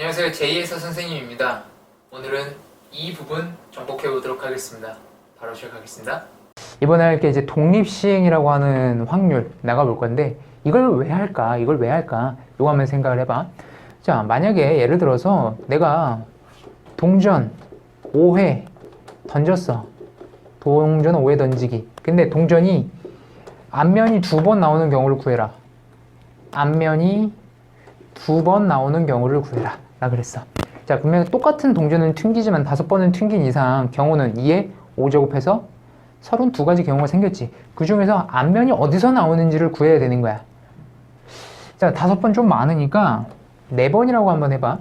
안녕하세요. 제이에서 선생님입니다. 오늘은 이 부분 정복해 보도록 하겠습니다. 바로 시작하겠습니다. 이번에 할 게 이제 독립시행이라고 하는 확률 나가볼 건데 이걸 왜 할까? 이걸 왜 할까? 요거 한번 생각을 해봐. 자, 만약에 예를 들어서 내가 동전 5회 던졌어. 동전 5회 던지기. 근데 동전이 앞면이 두 번 나오는 경우를 구해라. 앞면이 두 번 나오는 경우를 구해라. 라 그랬어. 자, 분명히 똑같은 동전은 튕기지만 다섯 번은 튕긴 이상 경우는 2에 5제곱해서 32가지 경우가 생겼지. 그 중에서 앞면이 어디서 나오는지를 구해야 되는 거야. 자, 다섯 번 좀 많으니까 네 번이라고 한번 해봐.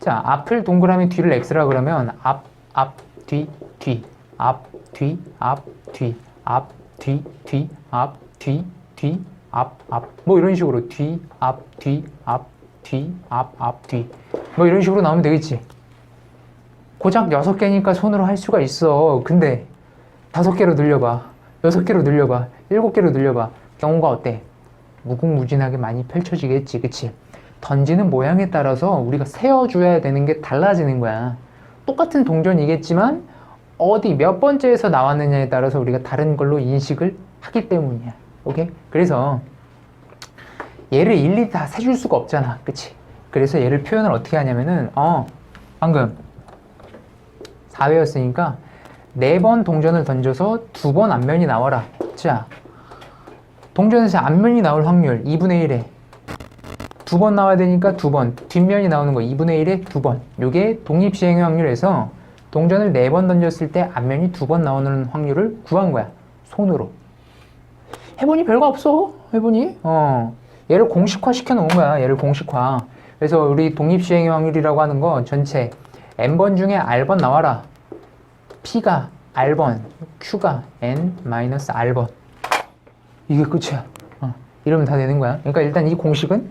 자, 앞을 동그라미 뒤를 x라 그러면 앞, 앞, 뒤, 뒤, 앞, 뒤, 앞, 뒤, 앞, 뒤, 뒤, 앞, 뒤, 뒤, 앞, 앞. 뭐 이런 식으로 뒤, 앞, 뒤, 앞, 뒤, 앞, 앞, 뒤. 뭐 이런 식으로 나오면 되겠지. 고작 여섯 개니까 손으로 할 수가 있어. 근데 다섯 개로 늘려봐. 여섯 개로 늘려봐. 일곱 개로 늘려봐. 경우가 어때? 무궁무진하게 많이 펼쳐지겠지. 그치? 던지는 모양에 따라서 우리가 세어줘야 되는 게 달라지는 거야. 똑같은 동전이겠지만 어디 몇 번째에서 나왔느냐에 따라서 우리가 다른 걸로 인식을 하기 때문이야. 오케이? 그래서 얘를 일일이 다 세줄 수가 없잖아. 그치? 그래서 얘를 표현을 어떻게 하냐면은 어 방금 4회였으니까 네 번 동전을 던져서 두 번 앞면이 나와라. 자, 동전에서 앞면이 나올 확률 2분의 1에 두 번 나와야 되니까 두 번, 뒷면이 나오는 거 2분의 1에 두 번. 요게 독립시행의 확률에서 동전을 네 번 던졌을 때 앞면이 두 번 나오는 확률을 구한 거야. 손으로. 해보니 별거 없어. 해보니. 어. 얘를 공식화 시켜 놓은 거야. 얘를 공식화. 그래서 우리 독립시행의 확률이라고 하는 거 전체 n번 중에 r번 나와라. P가 R번, Q가 N-R번. 이게 끝이야. 어, 이러면 다 되는 거야. 그러니까 일단 이 공식은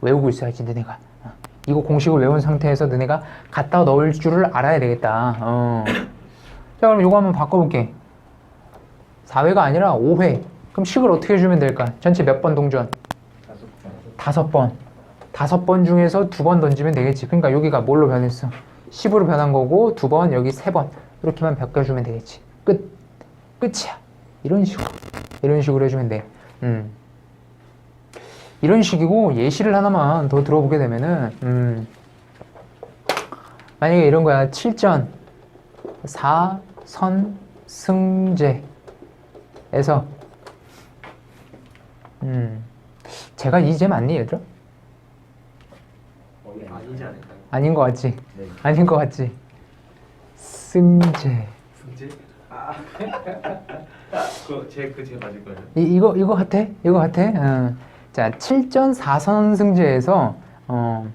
외우고 있어야지, 너네가. 어, 이거 공식을 외운 상태에서 너네가 갖다 넣을 줄을 알아야 되겠다. 어. 자, 그럼 이거 한번 바꿔볼게. 4회가 아니라 5회. 그럼 식을 어떻게 해주면 될까? 전체 몇 번 동전? 다섯 번. 다섯 번 중에서 두 번 던지면 되겠지. 그러니까 여기가 뭘로 변했어? 10으로 변한 거고 두 번, 여기 세 번. 이렇게만 바꿔주면 되겠지. 끝. 끝이야. 이런 식으로. 이런 식으로 해주면 돼. 음. 이런 식이고 예시를 하나만 더 들어보게 되면은 음. 만약에 이런 거야. 7전 4선 승제에서 음. 제가 이제 맞니 얘들아? 아닌 것 같지? 네. 아닌 것 같지? 승제 승재? 아. 그제그제 맞을 거예요. 이, 이거 이거 같아? 이거 같아? 어. 자, 7전 4선 승제에서 어,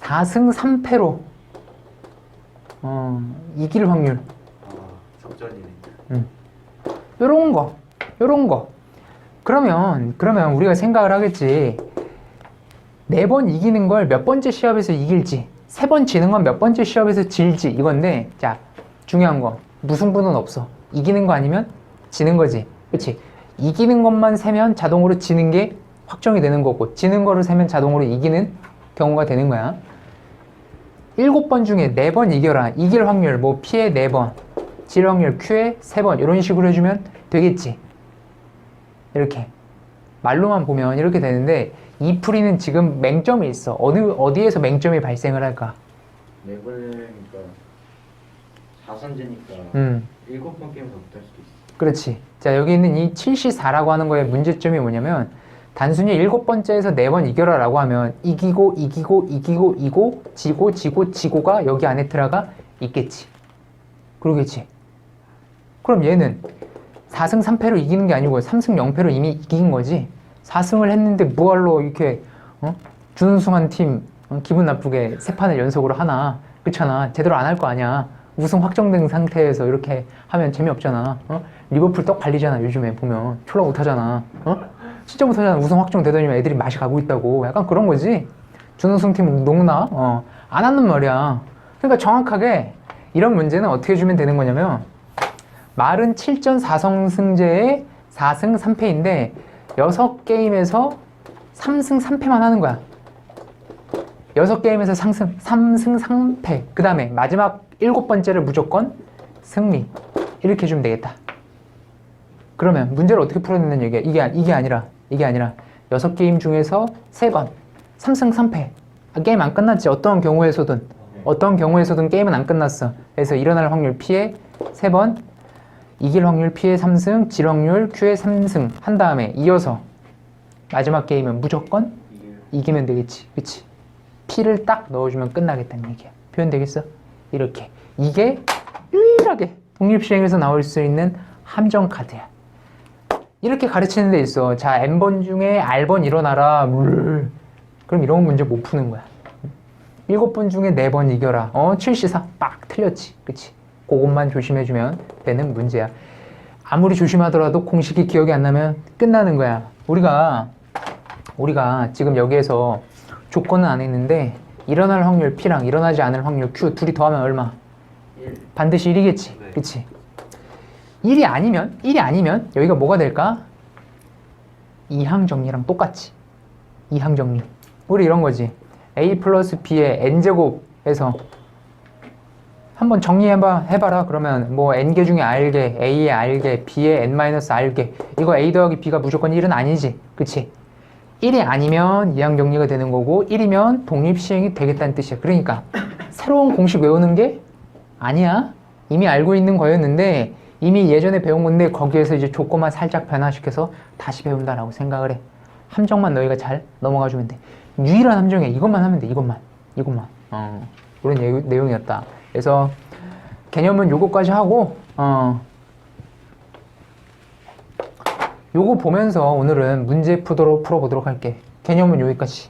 4승 3패로 어, 이길 확률 아 석전이네. 요런 거. 요런 거. 그러면 그러면 우리가 생각을 하겠지. 네 번 이기는 걸 몇 번째 시합에서 이길지, 세 번 지는 건 몇 번째 시합에서 질지 이건데, 자 중요한 거 무승부는 없어. 이기는 거 아니면 지는 거지, 그렇지? 이기는 것만 세면 자동으로 지는 게 확정이 되는 거고, 지는 거를 세면 자동으로 이기는 경우가 되는 거야. 일곱 번 중에 네 번 이겨라. 이길 확률 뭐 P에 네 번, 질 확률 Q에 세번 이런 식으로 해주면 되겠지. 이렇게 말로만 보면 이렇게 되는데 이 풀이는 지금 맹점이 있어. 어디 어디에서 맹점이 발생을 할까? 네 번이니까 4선제니까 음, 일곱 번 게임에서 못할 수도 있어. 그렇지. 자 여기 있는 이 7시4라고 하는 거의 문제점이 뭐냐면 단순히 일곱 번째에서 네 번 이겨라라고 하면 이기고 이기고 이기고 이고 지고 지고 지고가 여기 안에 들어가 있겠지. 그러겠지. 그럼 얘는 4승 3패로 이기는 게 아니고 3승 0패로 이미 이긴 거지. 4승을 했는데 뭐할로 이렇게 어? 준우승한 팀 어? 기분 나쁘게 세 판을 연속으로 하나 그렇잖아. 제대로 안 할 거 아니야. 우승 확정된 상태에서 이렇게 하면 재미없잖아. 어? 리버풀 떡 발리잖아. 요즘에 보면 졸라 못하잖아. 어? 진짜 못하잖아. 우승 확정되더니 애들이 맛이 가고 있다고. 약간 그런 거지. 준우승팀 녹나? 어. 안 한단 말이야. 그러니까 정확하게 이런 문제는 어떻게 해주면 되는 거냐면 말은 7전 4성승제의 4승 3패인데 6게임에서 3승 3패만 하는 거야. 여섯 게임에서 상승, 3승 3패. 그 다음에 마지막 일곱 번째를 무조건 승리. 이렇게 해주면 되겠다. 그러면 문제를 어떻게 풀어야 된다는 얘기야? 이게, 이게 아니라, 이게 아니라 여섯 게임 중에서 세 번, 3승 3패. 아, 게임 안 끝났지. 어떤 경우에서든. 어떤 경우에서든 게임은 안 끝났어. 그래서 일어날 확률 P에 세 번, 이길 확률 P에 3승, 질 확률 Q에 3승 한 다음에 이어서 마지막 게임은 무조건 이기면 되겠지. 그치? P를 딱 넣어주면 끝나겠다는 얘기야. 표현 되겠어? 이렇게. 이게 유일하게 독립시행에서 나올 수 있는 함정 카드야. 이렇게 가르치는 데 있어. 자, N번 중에 R번 일어나라. 물. 그럼 이런 문제 못 푸는 거야. 일곱 번 중에 네번 이겨라. 어, 7시사. 빡 틀렸지. 그치? 그것만 조심해주면 되는 문제야. 아무리 조심하더라도 공식이 기억이 안 나면 끝나는 거야. 우리가, 우리가 지금 여기에서 조건은 안 했는데, 일어날 확률 P랑 일어나지 않을 확률 Q 둘이 더하면 얼마? 1 반드시 1이겠지. 네. 그치? 1이 아니면, 1이 아니면 여기가 뭐가 될까? 이항 정리랑 똑같지. 이항 정리. 우리 이런 거지. a 플러스 b의 n제곱에서 한번 정리해봐, 해봐라. 그러면 뭐 n개 중에 r개, a의 r개, b의 n 마이너스 r개. 이거 a 더하기 b가 무조건 1은 아니지. 그치? 1이 아니면 이항 정리가 되는 거고 1이면 독립 시행이 되겠다는 뜻이야. 그러니까 새로운 공식 외우는 게 아니야. 이미 알고 있는 거였는데 이미 예전에 배운 건데 거기에서 이제 조건만 살짝 변화시켜서 다시 배운다라고 생각을 해. 함정만 너희가 잘 넘어가 주면 돼. 유일한 함정이야. 이것만 하면 돼. 이것만. 이것만. 어. 그런 예- 내용이었다. 그래서 개념은 요거까지 하고 어. 요거 보면서 오늘은 문제 푸도록 풀어보도록 할게. 개념은 여기까지.